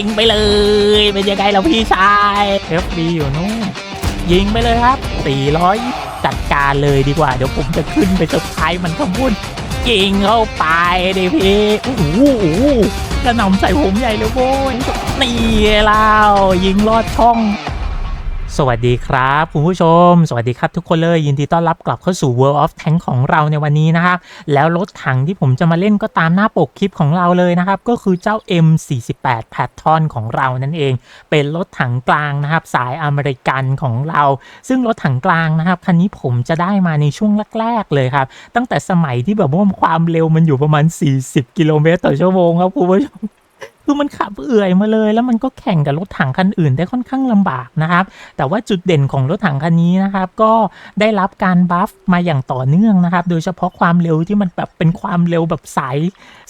ยิงไปเลยเป็นยังไงเราพี่ชายเอฟบีอยู่นู่นยิงไปเลยครับ 400 จัดการเลยดีกว่า เดี๋ยวผมจะขึ้นไปเซอร์ไพรส์มันข้างบนยิงเข้าไปดิพี่โอ้โหกระหน่ำใส่ผมใหญ่เลยโว้ยนี่แล้วยิงลอดช่อง สวัสดีครับ คุณผู้ชม สวัสดีครับทุกคนเลย ยินดีต้อนรับกลับเข้าสู่ World of Tank ของเราในวันนี้นะครับ แล้วรถถังที่ผมจะมาเล่นก็ตามหน้าปกคลิปของเราเลยนะครับ ก็คือเจ้า M48 p a t r o n ของเรานั่นเอง เป็นรถถังกลางนะครับ สายอเมริกันของเรา ซึ่งรถถังกลางนะครับ คันนี้ผมจะได้มาในช่วงแรกๆเลยครับ ตั้งแต่สมัยที่แบบว่าความเร็วมันอยู่ประมาณ 40 กิโลเมตรต่อชั่วโมงครับคุณผู้ชม คือมันขับเอื่อยมาเลย แล้วมันก็แข่งกับรถถังคันอื่นได้ค่อนข้างลำบากนะครับ แต่ว่าจุดเด่นของรถถังคันนี้นะครับ ก็ได้รับการบัฟมาอย่างต่อเนื่องนะครับ โดยเฉพาะความเร็วที่มันแบบเป็นความเร็วแบบสาย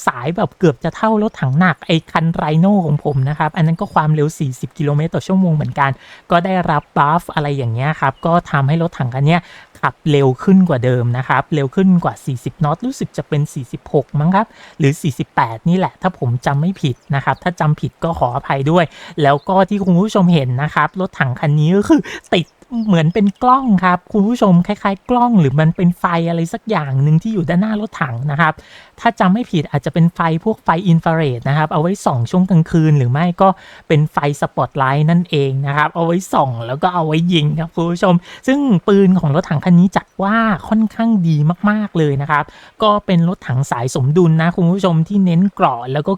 สายแบบเกือบจะเท่ารถถังหนักไอ้คันไรโน่ของผมนะครับ อันนั้นก็ความเร็ว 40 กิโลเมตรต่อชั่วโมงเหมือนกัน ก็ได้รับบัฟอะไรอย่างเงี้ยครับ ก็ทำให้รถถังคันเนี้ย ขับเร็วขึ้นกว่าเดิมนะครับ เร็วขึ้นกว่า 40นอต รู้สึกจะเป็น 46 มั้งครับ หรือ 48 นี่แหละ ถ้าผมจำไม่ผิดนะครับ ถ้าจำผิดก็ขออภัยด้วย แล้วก็ที่คุณผู้ชมเห็นนะครับ รถถังคันนี้ก็คือติด เหมือนเป็นกล้องครับ คุณผู้ชมคล้าย ๆ กล้องหรือมันเป็นไฟอะไรสักอย่างหนึ่งที่อยู่ด้านหน้ารถถังนะครับ ถ้าจำไม่ผิดอาจจะเป็นไฟพวกไฟอินฟราเรดนะครับ เอาไว้ส่องช่วงกลางคืน หรือไม่ก็เป็นไฟสปอตไลท์นั่นเองนะครับ เอาไว้ส่องแล้วก็เอาไว้ยิงครับคุณผู้ชม ซึ่งปืนของรถถังคันนี้จัดว่าค่อนข้างดีมากๆเลยนะครับ ก็เป็นรถถังสายสมดุลนะคุณผู้ชมที่เน้นเกราะแล้วก็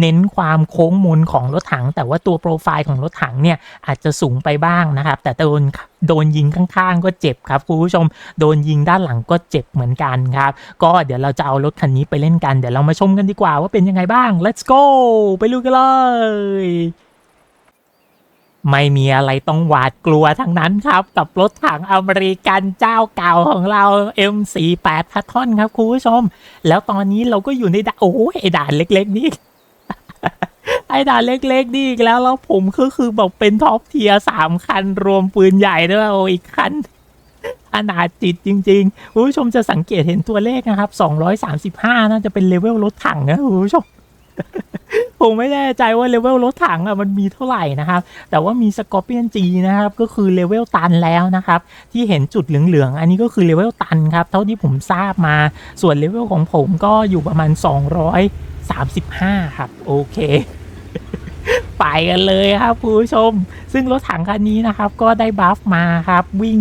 เน้นความโค้งมนของรถถัง แต่ว่าตัวโปรไฟล์ของรถถังเนี่ยอาจจะสูงไปบ้างนะครับ แต่โดน โดนยิงข้างๆ ก็เจ็บครับคุณผู้ชม โดนยิงด้านหลังก็เจ็บเหมือนกันครับ ก็เดี๋ยวเราจะเอารถคันนี้ไปเล่นกัน เดี๋ยวเรามาชมกันดีกว่าว่าเป็นยังไงบ้าง let's go ไปลุยกันเลยไม่มีอะไรต้องหวาดกลัวทั้งนั้นครับ กับรถถังอเมริกันเจ้าเก่าของเรา M48 พัททอนครับคุณผู้ชม แล้วตอนนี้เราก็อยู่ในด่านโอ้ยด่านเล็ก ๆ นี่ ไอ้ด่านเล็กๆนี่อีกแล้วแล้วผมก็คือบอกเป็นท็อปเทียสามคันรวมปืนใหญ่ด้วยโอ้อีกคันขนาดจิตจริงๆคุณผู้ชมจะสังเกตเห็นตัวเลขนะครับ 235น่าจะเป็นเลเวลรถถังนะคุณผู้ชมผมไม่แน่ใจว่าเลเวลรถถังอะมันมีเท่าไหร่นะครับ แต่ว่ามีสกอร์เปียนจีนะครับก็คือเลเวลตันแล้วนะครับ ที่เห็นจุดเหลืองๆ อันนี้ก็คือเลเวลตันครับ เท่าที่ผมทราบมาส่วนเลเวลของผมก็อยู่ประมาณ 235 ครับ โอเค ไปกันเลยครับคุณผู้ชม ซึ่งรถถังคันนี้นะครับ ก็ได้บัฟมาครับ วิ่ง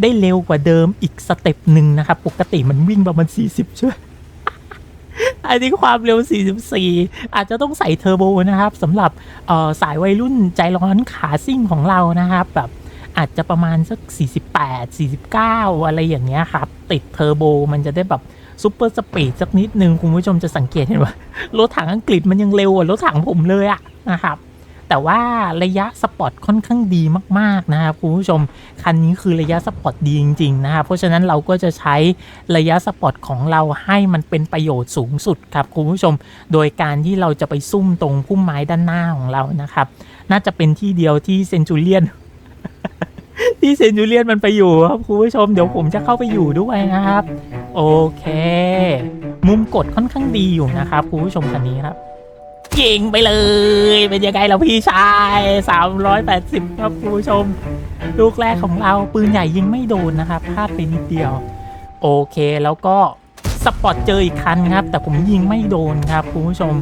ได้เร็วกว่าเดิมอีกสเต็ปหนึ่งนะครับ ปกติมันวิ่งประมาณ 40 ช่ไหมอันนี้ความเร็ว 44 อาจจะต้องใส่เทอร์โบนะครับสำหรับสายวัยรุ่นใจร้อนขาซิ่งของเรานะครับแบบอาจจะประมาณสัก 48 49 อะไรอย่างเงี้ยครับ ติดเทอร์โบมันจะได้แบบ ซูเปอร์สปีดสักนิดหนึ่งคุณผู้ชมจะสังเกตเห็นว่ารถถังอังกฤษมันยังเร็วกว่ารถถังผมเลยอะนะครับแต่ว่าระยะสปอร์ตค่อนข้างดีมากๆนะครับคุณผู้ชม คันนี้คือระยะสปอร์ตดีจริงๆนะครับเพราะฉะนั้นเราก็จะใช้ระยะสปอร์ตของเราให้มันเป็นประโยชน์สูงสุดครับคุณผู้ชม โดยการที่เราจะไปซุ่มตรงพุ่มไม้ด้านหน้าของเรานะครับ น่าจะเป็นที่เดียวที่เซนจูเลียนที่เซนจูเลียนมันไปอยู่ครับคุณผู้ชมเดี๋ยวผมจะเข้าไปอยู่ด้วยนะครับ โอเค มุมกดค่อนข้างดีอยู่นะครับคุณผู้ชมคันนี้ครับยิงไปเลย เป็นยังไงล่ะพี่ชาย 380 ครับคุณผู้ชม ลูกแรกของเราปืนใหญ่ยิงไม่โดนนะครับพลาดไปนิดเดียว โอเคแล้วก็สปอตเจออีกคันครับ แต่ผมยิงไม่โดนครับคุณผู้ชม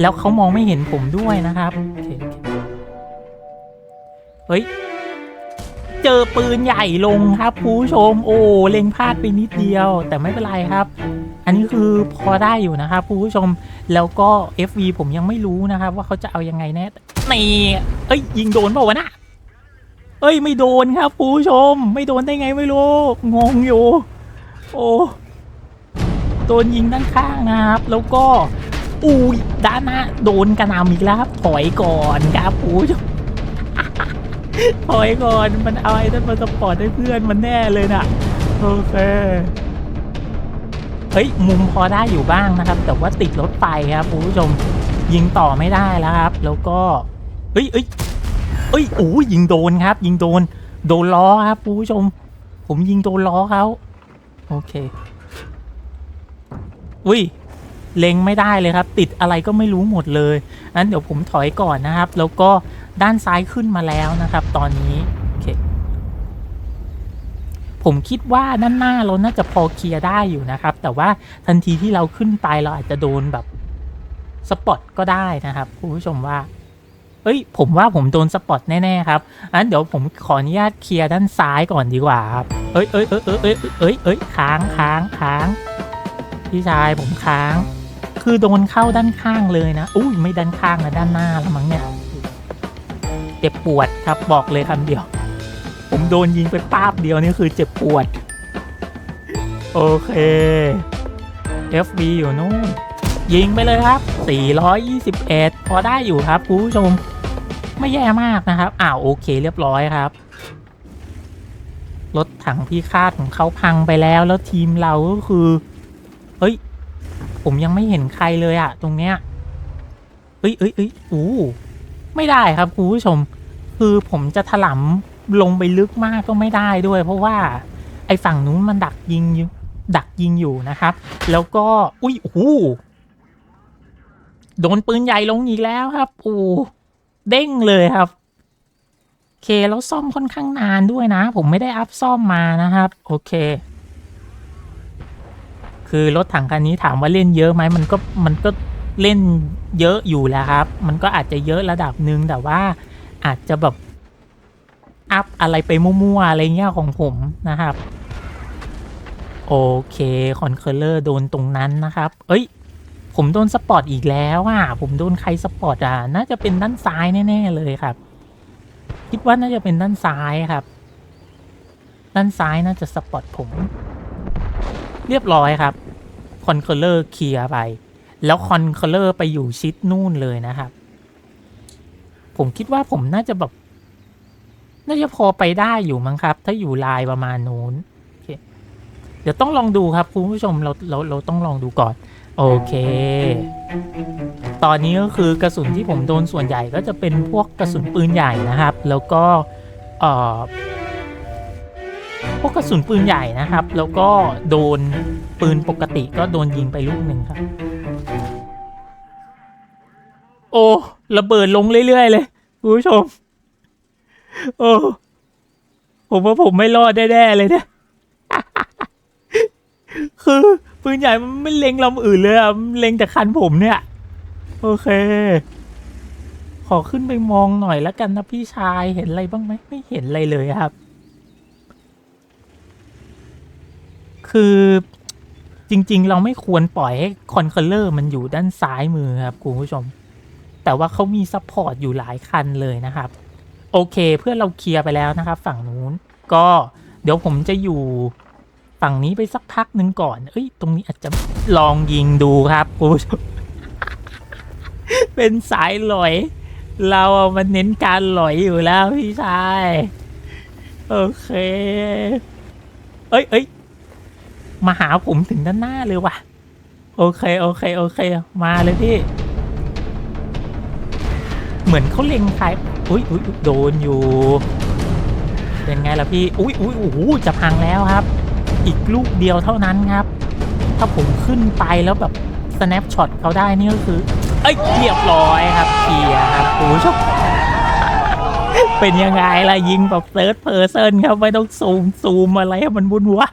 แล้วเขามองไม่เห็นผมด้วยนะครับเคโอเคเฮ้ย เจอปืนใหญ่ลงครับผู้ชม โอ้เล็งพลาดไปนิดเดียว แต่ไม่เป็นไรครับ อันนี้คือพอได้อยู่นะครับผู้ชมแล้วก็ FV ผมยังไม่รู้นะครับ ว่าเขาจะเอายังไงแน่นี่เอ้ยยิงโดนเปล่าวะนะเอ้ยไม่โดนครับผู้ชม ไม่โดนได้ไงไม่รู้งงอยู่ โอ้โดนยิงด้านข้างนะครับ แล้วก็อุ้ยด้านหน้าโดนกระนำอีกแล้วครับถอยก่อนครับผู้ชม ถอยก่อนมันเอาไอ้นั่นมาสปอร์ตให้เพื่อนมันแน่เลยน่ะโอเคเฮ้ยมุมพอได้อยู่บ้างนะครับ แต่ว่าติดรถไฟครับคุณผู้ชมยิงต่อไม่ได้แล้วครับ แล้วก็เฮ้ยเอ้ยเอ้ยโอ้ยยิงโดนครับ ยิงโดน โดนล้อครับคุณผู้ชม ผมยิงโดนล้อเขาโอเคอุ้ย เล็งไม่ได้เลยครับ ติดอะไรก็ไม่รู้หมดเลยนั้นเดี๋ยวผมถอยก่อนนะครับ แล้วก็ด้านซ้ายขึ้นมาแล้วนะครับ ตอนนี้โอเคผมคิดว่าด้านหน้าเราน่าจะพอเคลียร์ได้อยู่นะครับ แต่ว่าทันทีที่เราขึ้นไปเราอาจจะโดนแบบสปอตก็ได้นะครับคุณผู้ชมว่า เอ้ย ผมว่าผมโดนสปอตแน่ๆครับอันเดี๋ยวผมขออนุญาตเคลียร์ด้านซ้ายก่อนดีกว่าครับ เอ้ยเอ้ยเอ้ยเอ้ยเอ้ยเอ้ยเอ้ยค้างค้างค้างพี่ชายผมค้าง คือโดนเข้าด้านข้างเลยนะ อุ้ยไม่ด้านข้างนะด้านหน้าแล้วมั้งเนี่ย เจ็บปวดครับบอกเลยคำเดียว ผมโดนยิงไปป้าบเดียวนี่คือเจ็บปวด โอเค FB อยู่นู่นยิงไปเลยครับ 421 พอได้อยู่ครับคุณผู้ชม ไม่แย่มากนะครับ อ้าวโอเคเรียบร้อยครับ รถถังพิฆาตของเขาพังไปแล้ว แล้วทีมเราก็คือ เฮ้ย ผมยังไม่เห็นใครเลยอะตรงเนี้ยเอ้ยเอ้ยเอ้ยอู้ไม่ได้ครับคุณผู้ชม คือผมจะถลำลงไปลึกมากก็ไม่ได้ด้วย เพราะว่า ไอ้ฝั่งนู้นมันดักยิงอยู่ดักยิงอยู่นะครับ แล้วก็ อุ้ยโอ้โดนปืนใหญ่ลงอีกแล้วครับโอ้เด้งเลยครับเคแล้วซ่อมค่อนข้างนานด้วยนะ ผมไม่ได้อัพซ่อมมานะครับ โอเค คือรถถังคันนี้ถามว่าเล่นเยอะไหมมันก็มันก็เล่นเยอะอยู่แล้วครับ มันก็อาจจะเยอะระดับหนึ่งแต่ว่าอาจจะแบบอัพอะไรไปมั่วๆอะไรเงี้ยของผมนะครับ โอเคคอนเคอร์เลอร์โดนตรงนั้นนะครับ เอ้ย ผมโดนสปอตอีกแล้วอะผมโดนใครสปอตอะน่าจะเป็นด้านซ้ายแน่ๆเลยครับ คิดว่าน่าจะเป็นด้านซ้ายครับ ด้านซ้ายน่าจะสปอตผม เรียบร้อยครับคอนเคอร์เลอร์เคลียร์ไป แล้วคอนเคอร์เลอร์ไปอยู่ชิดนู่นเลยนะครับ ผมคิดว่าผมน่าจะแบบน่าจะพอไปได้อยู่มั้งครับ ถ้าอยู่ลายประมาณนู้นเเดี๋ยวต้องลองดูครับคุณผู้ชมเราเราเราต้องลองดูก่อน โอเค ตอนนี้ก็คือกระสุนที่ผมโดนส่วนใหญ่ก็จะเป็นพวกกระสุนปืนใหญ่นะครับ แล้วก็เอ่อ พวกกระสุนปืนใหญ่นะครับ แล้วก็โดนปืนปกติก็โดนยิงไปลูกหนึ่งครับ โอ้ระเบิดลงเรื่อยๆเลยคุณผู้ชม โอ้ผมว่าผมไม่รอดแน่ๆเลยเนี่ยคือปืนใหญ่มันไม่เล็งลำอื่นเลยอะมันเล็งแต่คันผมเนี่ย โอเค ขอขึ้นไปมองหน่อยแล้วกันนะพี่ชายเห็นอะไรบ้างไหมไม่เห็นอะไรเลยครับ คือจริง ๆ เราไม่ควรปล่อยให้คอนเคอร์เลอร์มันอยู่ด้านซ้ายมือครับคุณผู้ชม แต่ว่าเขามีซัพพอร์ตอยู่หลายคันเลยนะครับ โอเคเพื่อเราเคลียร์ไปแล้วนะครับ ฝั่งนู้นก็เดี๋ยวผมจะอยู่ฝั่งนี้ไปสักพักหนึ่งก่อน เอ้ย ตรงนี้อาจจะลองยิงดูครับคุณผู้ชม เป็นสายลอย เราอะมันเน้นการลอยอยู่แล้วพี่ชาย โอเค เอ้ยเอ้ย มาหาผมถึงด้านหน้าเลยว่ะ โอเค โอเค โอเค มาเลยพี่ เหมือนเขาเล็งใครอุ้ยอุ้ยอุ๊ยโดนอยู่ เป็นไงล่ะพี่ อุ้ยอุ้ยโอ้โหจะพังแล้วครับ อีกลูกเดียวเท่านั้นครับ ถ้าผมขึ้นไปแล้วแบบ snapshot เขาได้นี่ก็คือ เอ้ยเรียบร้อยครับเคลียครับโอ้ชอบเป็นยังไงล่ะยิงแบบ third person ครับ ไม่ต้องซูมซูมอะไรให้มันวุ่นวาย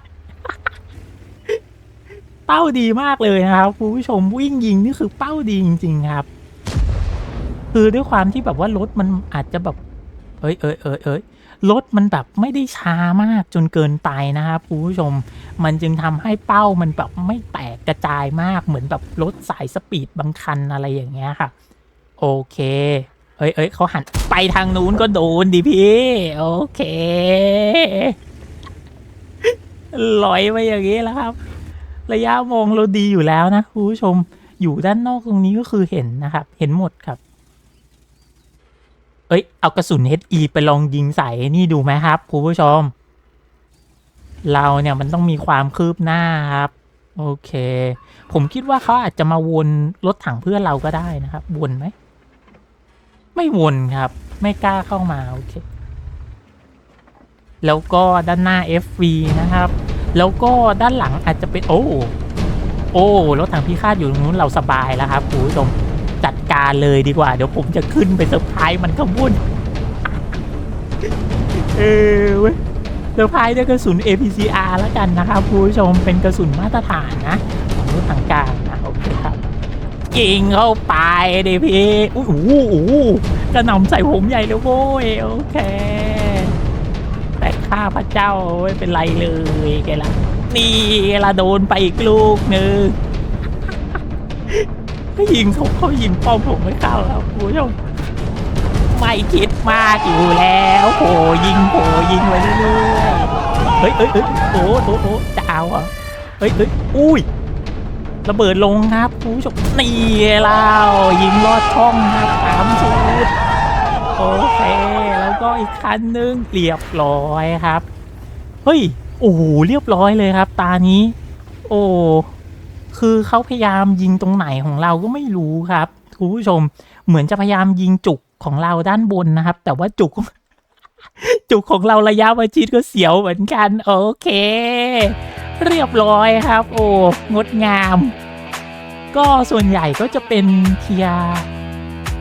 เป้าดีมากเลยนะครับคุณผู้ชมวิ่งยิงนี่คือเป้าดีจริง ๆ ครับ คือด้วยความที่แบบว่ารถมันอาจจะแบบเอ้ยเอ้ยเอ้ยเอ้ยรถมันแบบไม่ได้ช้ามากจนเกินไปนะครับคุณผู้ชม มันจึงทำให้เป้ามันแบบไม่แตกกระจายมากเหมือนแบบรถสายสปีดบางคันอะไรอย่างเงี้ยค่ะ โอเค เอ้ยเอ้ยเขาหันไปทางนู้นก็โดนดิพี่โอเคลอยไปอย่างนี้แล้วครับ ระยะมองเราดีอยู่แล้วนะคุณผู้ชมอยู่ด้านนอกตรงนี้ก็คือเห็นนะครับ เห็นหมดครับ เอ้ย เอากระสุน HE ไปลองยิงใส่นี่ดูไหมครับคุณผู้ชม เราเนี่ยมันต้องมีความคืบหน้าครับ โอเค ผมคิดว่าเขาอาจจะมาวนรถถังเพื่อเราก็ได้นะครับ วนไหม ไม่วนครับ ไม่กล้าเข้ามา โอเค แล้วก็ด้านหน้า FV นะครับ แล้วก็ด้านหลังอาจจะเป็นโอ้โอ้รถถังพิฆาตอยู่ตรงนู้นเราสบายแล้วครับคุณผู้ชมจัดการเลยดีกว่า เดี๋ยวผมจะขึ้นไปเซอร์ไพรส์มันข้างบนเออเว้ยเซอร์ไพรส์ด้วยกระสุน APCR แล้วกันนะครับคุณผู้ชมเป็นกระสุนมาตรฐานนะของรถถังกลางนะโอเคครับยิงเข้าไปดิพี่อู้หูอู้หูกระหน่ำใส่ผมใหญ่เลยโว้ยโอเค ข้าพระเจ้าไม่เป็นไรเลยแกละนี่ละโดนไปอีกลูกหนึ่งเขายิงเขาเขายิงป้อมผมไม่เข้าแล้วคุณผู้ชมไม่คิดมากอยู่แล้วโผยิงโผยิงไปเรื่อยๆเฮ้ยเฮ้ยเฮ้ยโอ้โหโอ้จะเอาเหรอะเฮ้ยเฮ้ยอุ้ยระเบิดลงครับคุณผู้ชมนี่เรายิงลอดช่องครับสามชุดโอเค แล้วก็อีกคันนึงเรียบร้อยครับ เฮ้ย โอ้โหเรียบร้อยเลยครับ ตานี้ โอ้คือเขาพยายามยิงตรงไหนของเราก็ไม่รู้ครับคุณผู้ชม เหมือนจะพยายามยิงจุกของเราด้านบนนะครับ แต่ว่าจุก จุกของเราระยะประชิดก็เสียวเหมือนกัน โอเค เรียบร้อยครับ โอ้งดงาม ก็ส่วนใหญ่ก็จะเป็นเทียร์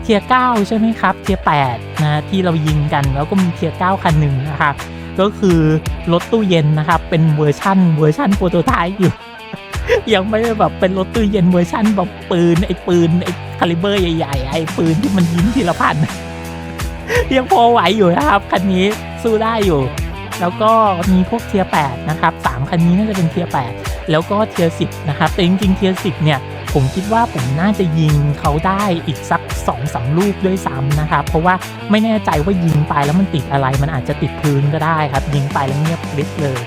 เทียร์เก้าใช่ไหมครับ เทียร์แปดนะที่เรายิงกันแล้วก็มีเทียร์เก้าคันหนึ่งนะครับ ก็คือรถตู้เย็นนะครับ เป็นเวอร์ชั่นเวอร์ชั่นโปรโตไทป์อยู่ ยังไม่ได้แบบเป็นรถตู้เย็นเวอร์ชั่นแบบปืนไอ้ปืนไอ้คาลิเบอร์ใหญ่ๆไอ้ปืนที่มันยิงทีละพันยังพอไหวอยู่นะครับคันนี้สู้ได้อยู่แล้วก็มีพวกเทียร์8นะครับสามคันนี้น่าจะเป็นเทียร์8แล้วก็เทียร์10 นะครับ แต่จริงๆ เทียร์10 เนี่ย ผมคิดว่าผมน่าจะยิงเขาได้อีกสัก2อสาลูกด้วยซ้ำนะครับ เพราะว่าไม่แน่ใจว่ายิงไปแล้วมันติดอะไร มันอาจจะติดพื้นก็ได้ครับ ยิงไปแล้วเงียบกริบเลย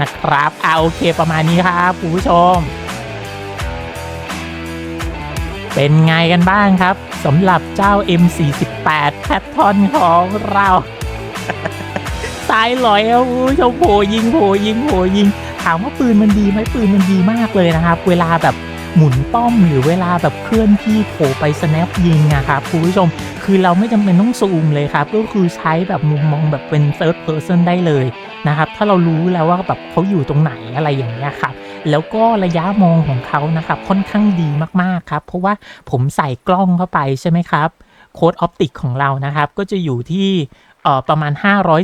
นะครับเอาโอเคประมาณนี้ครับคุณผู้ชม เป็นไงกันบ้างครับสำหรับเจ้า M48 แพททอนของเราตายลอยครับคุณผู้ชมโผยิงโผยิงโผยิงถามว่าปืนมันดีไหมปืนมันดีมากเลยนะครับ เวลาแบบ หมุนป้อมหรือเวลาแบบเคลื่อนที่โผล่ไปสแนปยิงนะครับคุณผู้ชม คือเราไม่จำเป็นต้องซูมเลยครับ ก็คือใช้แบบมุมมองแบบเป็น third person ได้เลยนะครับ ถ้าเรารู้แล้วว่าแบบเขาอยู่ตรงไหนอะไรอย่างเงี้ยครับแล้วก็ระยะมองของเขานะครับค่อนข้างดีมากๆครับ เพราะว่าผมใส่กล้องเข้าไปใช่ไหมครับโค้ดออปติกของเรานะครับ ก็จะอยู่ที่ประมาณ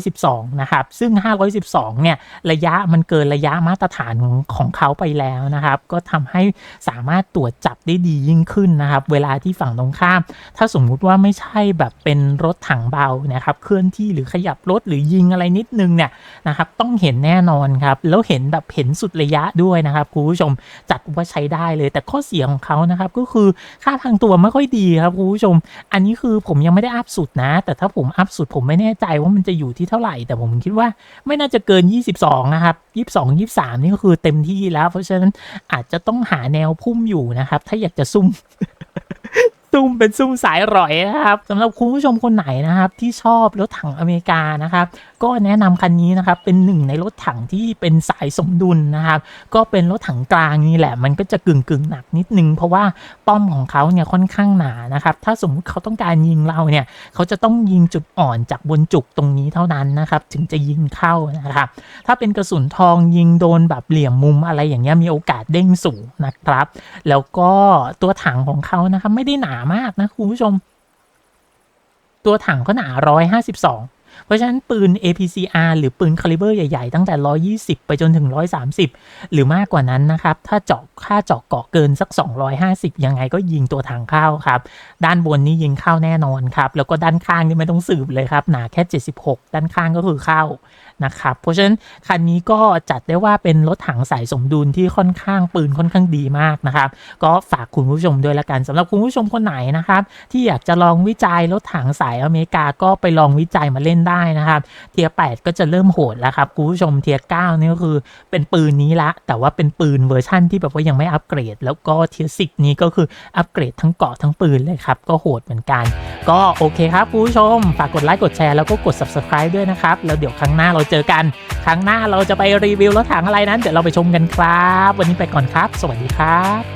512 นะครับ ซึ่ง 512 เนี่ย ระยะมันเกินระยะมาตรฐานของเขาไปแล้วนะครับ ก็ทำให้สามารถตรวจจับได้ดียิ่งขึ้นนะครับ เวลาที่ฝั่งตรงข้าม ถ้าสมมุติว่าไม่ใช่แบบเป็นรถถังเบานะครับ เคลื่อนที่หรือขยับรถหรือยิงอะไรนิดนึงเนี่ยนะครับ ต้องเห็นแน่นอนครับ แล้วเห็นแบบเห็นสุดระยะด้วยนะครับคุณผู้ชม จัดว่าใช้ได้เลย แต่ข้อเสียของเขานะครับ ก็คือค่าทางตัวไม่ค่อยดีครับคุณผู้ชม อันนี้คือผมยังไม่ได้อัพสุดนะ แต่ถ้าผมอัพสุดผมไม่แน่น่ใจว่ามันจะอยู่ที่เท่าไหร่ แต่ผมคิดว่าไม่น่าจะเกิน 22 นะครับ 22 23 นี่ก็คือเต็มที่แล้ว เพราะฉะนั้นอาจจะต้องหาแนวพุ่มอยู่นะครับ ถ้าอยากจะซุ่ม ซุ่มเป็นซุ่มสายร่อยนะครับสำหรับคุณผู้ชมคนไหนนะครับ ที่ชอบรถถังอเมริกานะครับ ก็แนะนำคันนี้นะครับเป็นหนึ่งในรถถังที่เป็นสายสมดุลนะครับ ก็เป็นรถถังกลางนี่แหละ มันก็จะกึ่งกึ่งหนักนิดนึง เพราะว่าป้อมของเขาเนี่ยค่อนข้างหนานะครับ ถ้าสมมุติเขาต้องการยิงเราเนี่ย เขาจะต้องยิงจุดอ่อนจากบนจุกตรงนี้เท่านั้นนะครับ ถึงจะยิงเข้านะครับ ถ้าเป็นกระสุนทองยิงโดนแบบเหลี่ยมมุมอะไรอย่างเงี้ยมีโอกาสเด้งสูงนะครับ แล้วก็ตัวถังของเขานะครับไม่ได้หนามากนะคุณผู้ชม ตัวถังก็หนา 152 เพราะฉะนั้นปืน APCR หรือปืนคาลิเบอร์ใหญ่ ๆ ตั้งแต่ 120 ไปจนถึง 130 หรือมากกว่านั้นนะครับ ถ้าเจาะค่าเจาะเกาะเกินสัก 250 ยังไงก็ยิงตัวถังเข้าครับ ด้านบนนี่ยิงเข้าแน่นอนครับ แล้วก็ด้านข้างนี่ไม่ต้องสืบเลยครับ หนาแค่ 76 ด้านข้างก็คือเข้านะครับเพราะฉะนั้นคันนี้ก็จัดได้ว่าเป็นรถถังสายสมดุลที่ค่อนข้างปืนค่อนข้างดีมากนะครับ ก็ฝากคุณผู้ชมด้วยละกันสำหรับคุณผู้ชมคนไหนนะครับ ที่อยากจะลองวิจัยรถถังสายอเมริกาก็ไปลองวิจัยมาเล่นได้นะครับ เทียร์8ก็จะเริ่มโหดแล้วครับคุณผู้ชมเทียร์9นี่ก็คือเป็นปืนนี้ละ แต่ว่าเป็นปืนเวอร์ชั่นที่แบบว่ายังไม่อัปเกรด แล้วก็เทียร์10นี้ก็คืออัปเกรดทั้งเกาะทั้งปืนเลยครับ ก็โหดเหมือนกัน ก็โอเคครับคุณผู้ชม ฝากกดไลค์กดแชร์แล้วก็กด subscribe ด้วยนะครับแล้วเดี๋ยวครั้งหน้าเราเจอกัน ครั้งหน้าเราจะไปรีวิวรถถังอะไรนั้น เดี๋ยวเราไปชมกันครับ วันนี้ไปก่อนครับ สวัสดีครับ